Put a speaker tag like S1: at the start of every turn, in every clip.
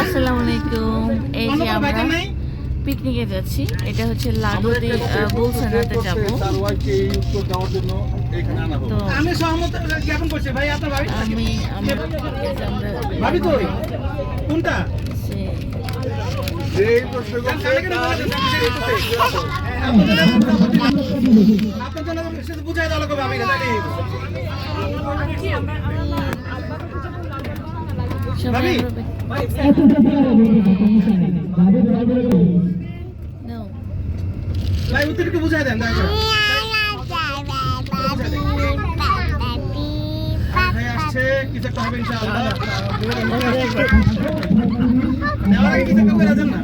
S1: আসসালামু আলাইকুম এই যে আমরা পিকনিকে যাচ্ছি এটা হচ্ছে লাডুতে বুলসানাতে যাব তো
S2: আমি সহমত জ্ঞাপন করছি ভাই আপনার ভাবি
S1: আমি
S2: ভাবি কোনটা বুঝাই
S1: সবাই
S2: একটু বুঝাই দেন কিছু একটা হবে ইনশাআল্লাহ। নেওয়ার আগে কিছু একটা করে যান না?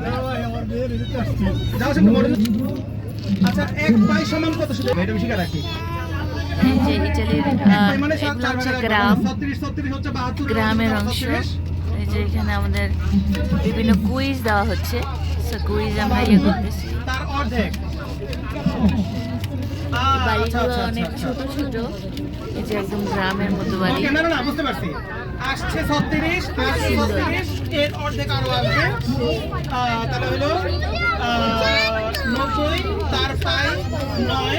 S2: যাও সেটা আচ্ছা এক পাই সমান কত শুধু এটা বেশি রাখি মানে
S1: গ্রাম। গ্রামের অংশ। এই যে এখানে আমাদের বিভিন্ন কুইজ দেওয়া হচ্ছে। কুইজ আমরা ইয়ে করতেছি।
S2: আহ, আচ্ছা,
S1: বাড়িগুলো
S2: আচ্ছা,
S1: অনেক
S2: আচ্ছা,
S1: ছোট ছোট। এই যে একদম গ্রামের মতো বাড়ি।
S2: ওকে, না না না বুঝতে পারছি। আসছে ছত্রিশ আসছে ছত্রিশ এর অর্ধেক আরও আসবে। তাহলে হলো নব্বই তার পাই নয়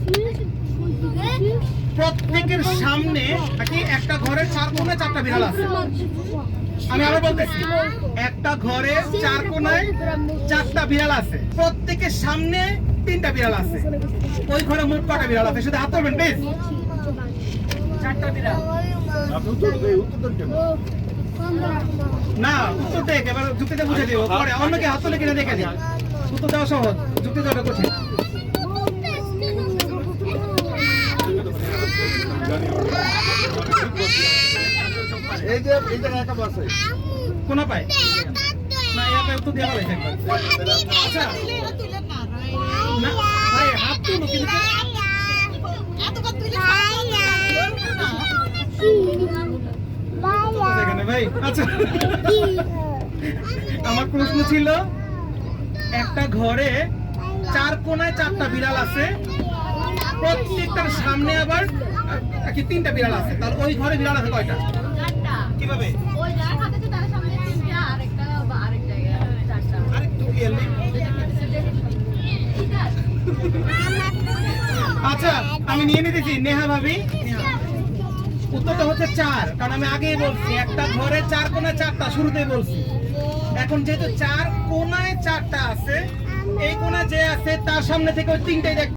S2: প্রত্যেকের সামনে একটা ঘরের চার কোণায় চারটা বিড়াল আছে? আমি আবার বলতেছি একটা ঘরে চার কোণায় চারটা বিড়াল আছে। প্রত্যেকের সামনে তিনটা বিড়াল আছে। ওই ঘরে মোট কটা বিড়াল আছে? শুধু হাত ধরবেন, প্লিজ। চারটা বিড়াল। না, উত্তর দেখ, এবার যুক্তিতে বুঝে দিও। পরে অন্যকে হাত তুলে কিনে দেখে দিই উত্তর দেওয়া সহজ। যুক্তি দেওয়াটা কঠিন।
S3: এই যে এই জায়গায় একটা বাস।
S2: কোন পায়? না এই আপনি উত্তর দেওয়া হয়েছে আচ্ছা। না ভাই হাত তুলো কিন্তু। এখানে ভাই আচ্ছা। আমার প্রশ্ন ছিল একটা ঘরে চার কোণায় চারটা বিড়াল আছে প্রত্যেকটার সামনে আবার কি তিনটা বিড়াল আছে? তাহলে ওই ঘরে বিড়াল আছে কয়টা? কীভাবে আরেকটু clearly। আচ্ছা আমি নিয়ে নিতেছি নেহা ভাবি। উত্তরটা হচ্ছে চার কারণ আমি আগেই বলছি একটা ঘরে চার কোণায় চারটা শুরুতেই বলছি এখন যেহেতু চার কোণায় চারটা আছে এই কোণায় যে আছে তার সামনে থেকে ওই তিনটাই দেখ